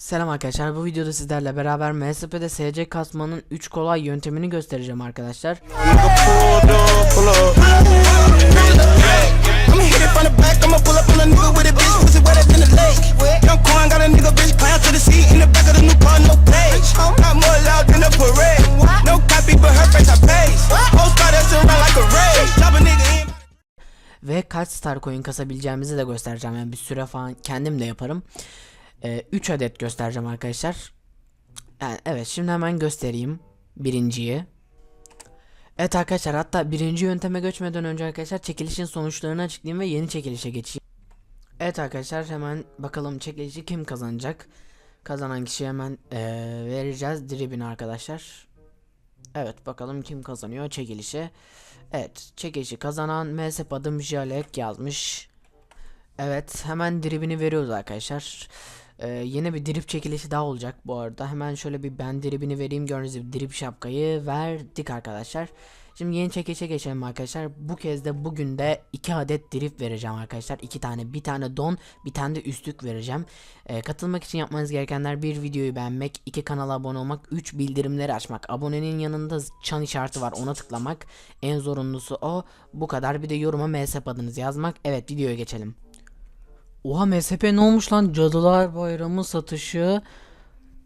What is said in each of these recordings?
Selam arkadaşlar bu videoda sizlerle beraber MSP'de SC kasmanın 3 kolay yöntemini göstereceğim arkadaşlar. Ve kaç star coin kasabileceğimizi de göstereceğim. Yani bir süre falan kendim de yaparım. 3 adet göstereceğim arkadaşlar. Yani evet şimdi hemen göstereyim birinciyi. Evet arkadaşlar hatta birinci yönteme geçmeden önce arkadaşlar çekilişin sonuçlarını açıklayayım ve yeni çekilişe geçeyim. Evet arkadaşlar hemen bakalım çekilişi kim kazanacak. Kazanan kişiye hemen eee, vereceğiz dribini arkadaşlar. Evet bakalım kim kazanıyor çekilişi. Evet çekilişi kazanan mezhep adım Jalek yazmış. Evet hemen dribini veriyoruz arkadaşlar. Ee, yeni bir drip çekilişi daha olacak bu arada. Hemen şöyle bir ben dribini vereyim. Gördüğünüz gibi drip şapkayı verdik arkadaşlar. Şimdi yeni çekilişe geçelim arkadaşlar. Bu kez de bugün de 2 adet drip vereceğim arkadaşlar. 2 tane bir tane don bir tane de üstlük vereceğim. Ee, katılmak için yapmanız gerekenler bir videoyu beğenmek, iki kanala abone olmak, 3 bildirimleri açmak. Abonenin yanında çan işareti var ona tıklamak. En zorunlusu o. Bu kadar bir de yoruma MSP adınızı yazmak. Evet videoya geçelim. Oha MSP ne olmuş lan? Cadılar Bayramı satışı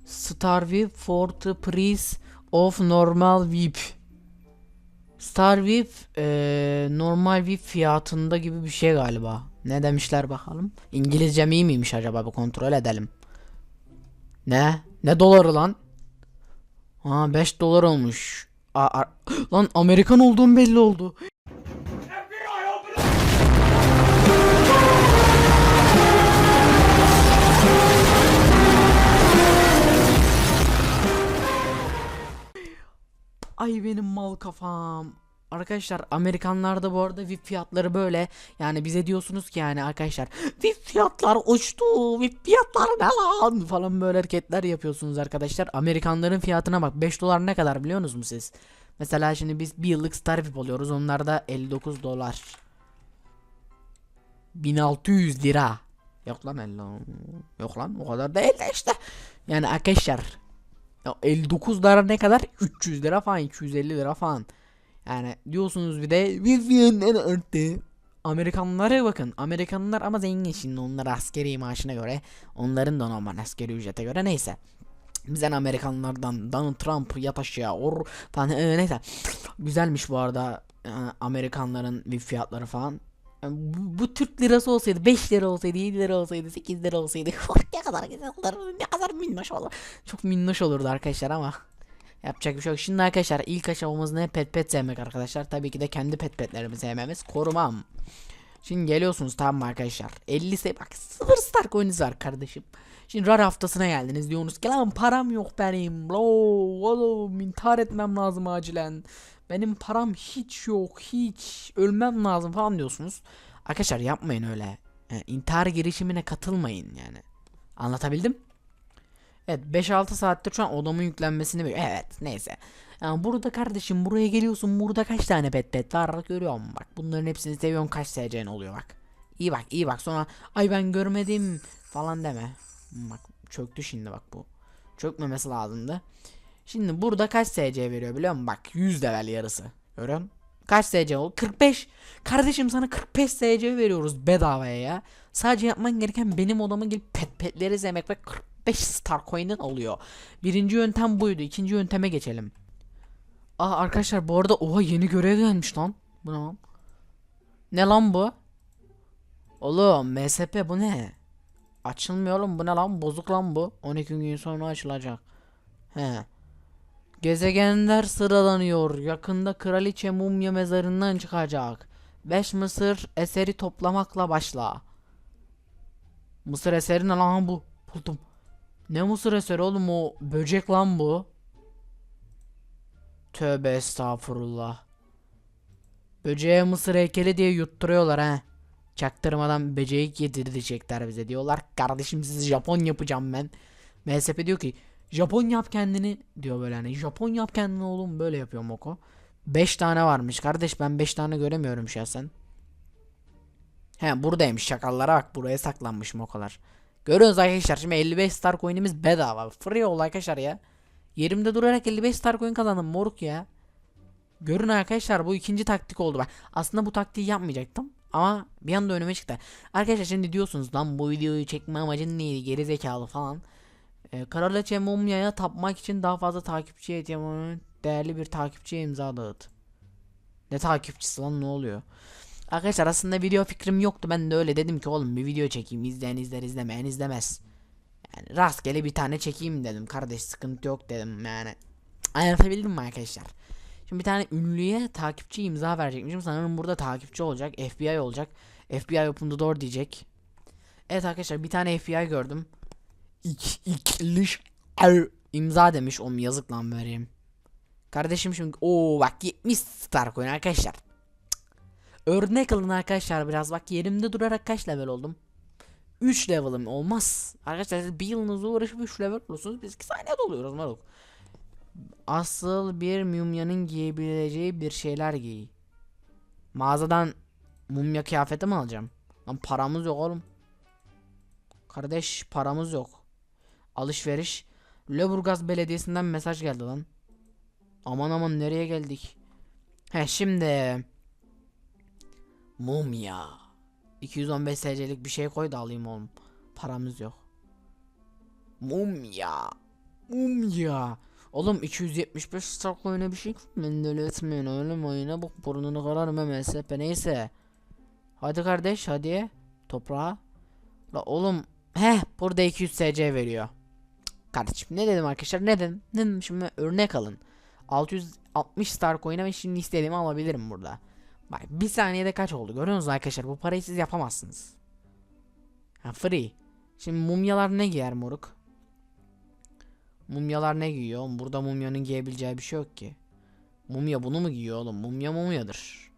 Star VIP for the price of normal VIP. Star VIP eee, normal VIP fiyatında gibi bir şey galiba. Ne demişler bakalım. İngilizcem iyi miymiş acaba bir kontrol edelim. Ne? Ne doları lan? Ha 5 dolar olmuş. Aa, lan Amerikan olduğum belli oldu. Ay benim mal kafam. Arkadaşlar Amerikanlarda bu arada VIP fiyatları böyle. Yani bize diyorsunuz ki yani arkadaşlar VIP fiyatlar uçtu. VIP fiyatlar ne lan falan böyle hareketler yapıyorsunuz arkadaşlar. Amerikanların fiyatına bak 5 dolar ne kadar biliyor musunuz siz? Mesela şimdi biz bir yıllık Star VIP alıyoruz. Onlar da 59 dolar. 1600 lira. Yok lan 50. Yok lan o kadar değil de işte. Yani arkadaşlar ya 59 lira ne kadar? 300 lira falan 250 lira falan. Yani diyorsunuz bir de Vivian'den arttı. Amerikanlara bakın. Amerikanlar ama zengin şimdi onlar askeri maaşına göre. Onların da normal askeri ücrete göre neyse. Bizden Amerikanlardan Donald Trump yat or falan ee, neyse. Güzelmiş bu arada e, Amerikanların fiyatları falan. Yani Bu, bu Türk lirası olsaydı 5 lira olsaydı 7 lira olsaydı 8 lira olsaydı ne kadar güzel olur ne kadar minnoş olur. Çok minnoş olurdu arkadaşlar ama yapacak bir şey yok. Şimdi arkadaşlar ilk aşamamız ne pet pet sevmek arkadaşlar. Tabii ki de kendi pet petlerimi sevmemiz korumam. Şimdi geliyorsunuz tamam mı arkadaşlar? 50 se bak sıfır star coin'iniz var kardeşim. Şimdi RAR haftasına geldiniz diyorsunuz ki lan param yok benim. Lo, oğlum intihar etmem lazım acilen. Benim param hiç yok hiç. Ölmem lazım falan diyorsunuz. Arkadaşlar yapmayın öyle. Yani intihar girişimine katılmayın yani. Anlatabildim? Evet 5-6 saattir şu an odamın yüklenmesini bekliyorum. Evet neyse. Yani burada kardeşim buraya geliyorsun burada kaç tane pet pet var görüyorum bak. Bunların hepsini seviyorsun kaç SC'n oluyor bak. İyi bak iyi bak sonra ay ben görmedim falan deme. Bak çöktü şimdi bak bu. Çökmemesi lazımdı. Şimdi burada kaç SC veriyor biliyor musun? Bak 100 level yarısı. Görüyor? Kaç SC oldu? 45. Kardeşim sana 45 SC veriyoruz bedavaya ya. Sadece yapman gereken benim odama gelip pet petleri sevmek ve 45 star coin'in oluyor. Birinci yöntem buydu. İkinci yönteme geçelim. Aa arkadaşlar bu arada oha yeni görev gelmiş lan. Bu ne lan? Ne lan bu? Oğlum MSP bu ne? Açılmıyor oğlum bu ne lan? Bozuk lan bu. 12 gün sonra açılacak. He. Gezegenler sıralanıyor. Yakında kraliçe mumya mezarından çıkacak. 5 Mısır eseri toplamakla başla. Mısır eseri ne lan bu? Buldum. Ne Mısır eseri oğlum o böcek lan bu. Tövbe estağfurullah. Böceğe Mısır heykeli diye yutturuyorlar ha. Çaktırmadan böceği yedirecekler bize diyorlar. Kardeşim sizi Japon yapacağım ben. MSP diyor ki Japon yap kendini diyor böyle hani. Japon yap kendini oğlum böyle yapıyor Moko. 5 tane varmış kardeş ben 5 tane göremiyorum şahsen. He buradaymış şakallara bak buraya saklanmış Mokolar. Görüyorsunuz arkadaşlar şimdi 55 star coin'imiz bedava. Free oldu arkadaşlar ya. Yerimde durarak 55 star coin kazandım moruk ya. Görün arkadaşlar bu ikinci taktik oldu ben. Aslında bu taktiği yapmayacaktım. Ama bir anda önüme çıktı. Arkadaşlar şimdi diyorsunuz lan bu videoyu çekme amacın neydi geri zekalı falan. Ee, Kraliçe Mumya'ya tapmak için daha fazla takipçi ihtiyacım değerli bir takipçiye imza dağıt. Ne takipçisi lan ne oluyor? Arkadaşlar aslında video fikrim yoktu. Ben de öyle dedim ki oğlum bir video çekeyim. izleyen izler izlemeyen izlemez. Yani rastgele bir tane çekeyim dedim. Kardeş sıkıntı yok dedim yani. Anlatabildim mi arkadaşlar? Şimdi bir tane ünlüye takipçi imza verecekmişim. Sanırım burada takipçi olacak. FBI olacak. FBI open the door diyecek. Evet arkadaşlar bir tane FBI gördüm. İk, ikliş er, imza demiş. Oğlum yazık lan vereyim. Kardeşim şimdi o bak 70 star coin arkadaşlar. Örnek alın arkadaşlar biraz bak yerimde durarak kaç level oldum? 3 level'ım olmaz. Arkadaşlar bir yılınızı uğraşıp 3 level olursunuz. Biz 2 saniyede oluyoruz moruk. Asıl bir mumyanın giyebileceği bir şeyler giy. Mağazadan mumya kıyafeti mi alacağım? Lan paramız yok oğlum. Kardeş paramız yok. Alışveriş. Lüleburgaz Belediyesi'nden mesaj geldi lan. Aman aman nereye geldik? He şimdi. Mumya. 215 SC'lik bir şey koy da alayım oğlum. Paramız yok. Mumya. Mumya. Oğlum 275 stakla oyuna bir şey ben de öyle etmeyin öyle mi oyuna bak burnunu kırarım hemen sepe neyse. Hadi kardeş hadi. Toprağa. La oğlum he burada 200 SC veriyor. Kardeşim ne dedim arkadaşlar ne dedim? Ne dedim şimdi örnek alın. 660 star coin'e ve şimdi istediğimi alabilirim burada. Bak bir saniyede kaç oldu görüyor musunuz arkadaşlar bu parayı siz yapamazsınız. Ha free. Şimdi mumyalar ne giyer moruk? Mumyalar ne giyiyor? Oğlum Burada mumyanın giyebileceği bir şey yok ki. Mumya bunu mu giyiyor oğlum? Mumya mumyadır.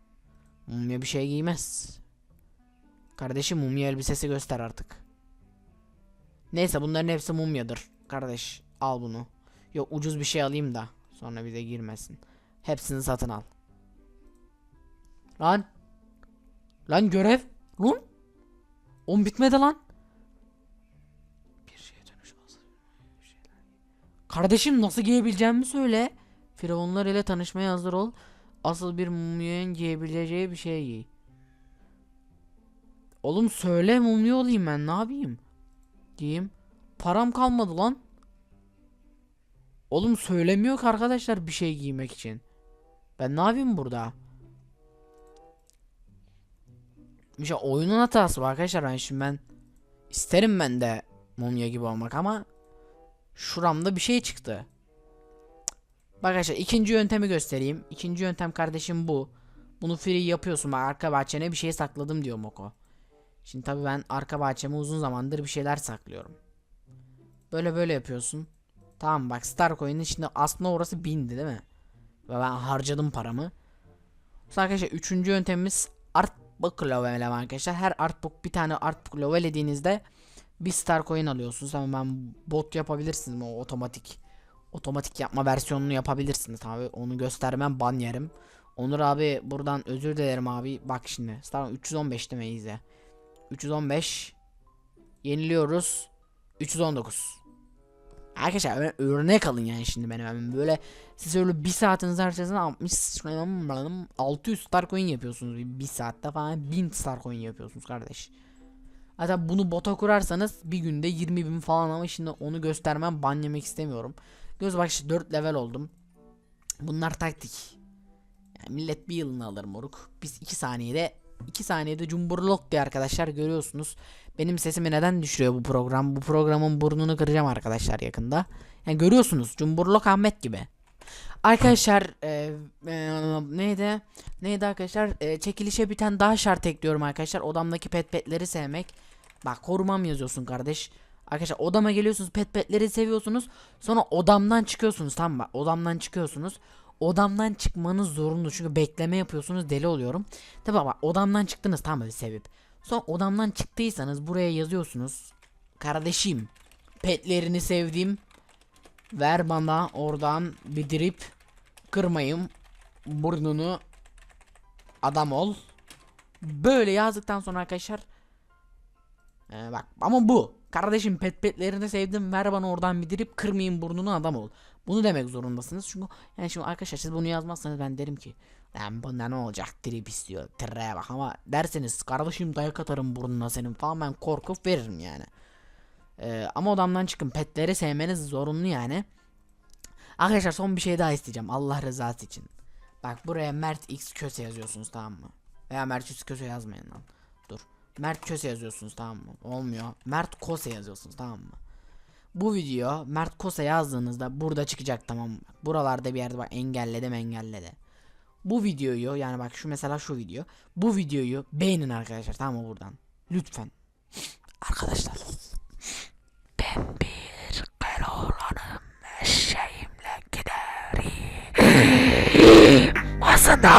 Mumya bir şey giymez. Kardeşim mumya elbisesi göster artık. Neyse bunların hepsi mumyadır. Kardeş al bunu. Yok ucuz bir şey alayım da sonra bize girmesin. Hepsini satın al. Lan. Lan görev. Lan. On bitmedi lan. Bir şeye dönüş. Kardeşim nasıl giyebileceğimi söyle. Firavunlar ile tanışmaya hazır ol. Asıl bir mumyanın giyebileceği bir şey giy. Oğlum söyle mumya olayım ben ne yapayım? Giyeyim. Param kalmadı lan. Oğlum söylemiyor ki arkadaşlar bir şey giymek için. Ben ne yapayım burada? Bir şey oyunun hatası var arkadaşlar ben şimdi ben isterim ben de mumya gibi olmak ama şuramda bir şey çıktı. Bak arkadaşlar ikinci yöntemi göstereyim. İkinci yöntem kardeşim bu. Bunu free yapıyorsun. Bak arka bahçene bir şey sakladım diyor Moko. Şimdi tabii ben arka bahçeme uzun zamandır bir şeyler saklıyorum. Böyle böyle yapıyorsun. Tamam bak Star Coin'in içinde aslında orası bindi değil mi? Ve ben harcadım paramı. Sonra arkadaşlar üçüncü yöntemimiz Artbook level arkadaşlar. Her Artbook bir tane Artbook levelediğinizde bir Star Coin alıyorsunuz. Hemen bot yapabilirsiniz o otomatik. Otomatik yapma versiyonunu yapabilirsiniz abi. Onu göstermem ban yerim. Onur abi buradan özür dilerim abi. Bak şimdi Star 315 demeyiz ya. 315 yeniliyoruz. 319 Arkadaşlar öyle örnek alın yani şimdi benim hemen böyle siz öyle bir saatiniz harcasına 60 600 star coin yapıyorsunuz bir, bir saatte falan 1000 star coin yapıyorsunuz kardeş. Hatta bunu bota kurarsanız bir günde 20 bin falan ama şimdi onu göstermem ban yemek istemiyorum. Göz bak işte 4 level oldum. Bunlar taktik. Yani millet bir yılını alır moruk. Biz 2 saniyede 2 saniyede cumburlok diye arkadaşlar görüyorsunuz. Benim sesimi neden düşürüyor bu program? Bu programın burnunu kıracağım arkadaşlar yakında. Yani görüyorsunuz Cumburlok Ahmet gibi. Arkadaşlar e, e, neydi? Neydi arkadaşlar? E, çekilişe bir tane daha şart ekliyorum arkadaşlar. Odamdaki pet petleri sevmek. Bak korumam yazıyorsun kardeş. Arkadaşlar odama geliyorsunuz pet petleri seviyorsunuz. Sonra odamdan çıkıyorsunuz tamam mı? Odamdan çıkıyorsunuz. Odamdan çıkmanız zorunlu çünkü bekleme yapıyorsunuz deli oluyorum. Tabi bak odamdan çıktınız tamam mı sevip. Sonra odamdan çıktıysanız buraya yazıyorsunuz. Kardeşim petlerini sevdim. Ver bana oradan bir drip kırmayım. Burnunu adam ol. Böyle yazdıktan sonra arkadaşlar ee, bak ama bu Kardeşim pet petlerini sevdim ver bana oradan bir drip kırmayayım burnunu adam ol. Bunu demek zorundasınız çünkü yani şimdi arkadaşlar siz bunu yazmazsanız ben derim ki Lan bunda ne olacak drip istiyor tirreye bak ama derseniz kardeşim dayak atarım burnuna senin falan ben korkup veririm yani. Ee, ama odamdan çıkın petleri sevmeniz zorunlu yani. Arkadaşlar son bir şey daha isteyeceğim Allah rızası için. Bak buraya Mert X Köse yazıyorsunuz tamam mı? Veya Mert X Köse yazmayın lan. Dur. Mert Köse yazıyorsunuz tamam mı? Olmuyor. Mert Kose yazıyorsunuz tamam mı? Bu video Mert Kose yazdığınızda burada çıkacak tamam mı? Buralarda bir yerde bak engelledim engelledi. Bu videoyu yani bak şu mesela şu video. Bu videoyu beğenin arkadaşlar tamam mı buradan? Lütfen. Arkadaşlar. Ben bir Keloğlan'ım eşeğimle giderim. Aslında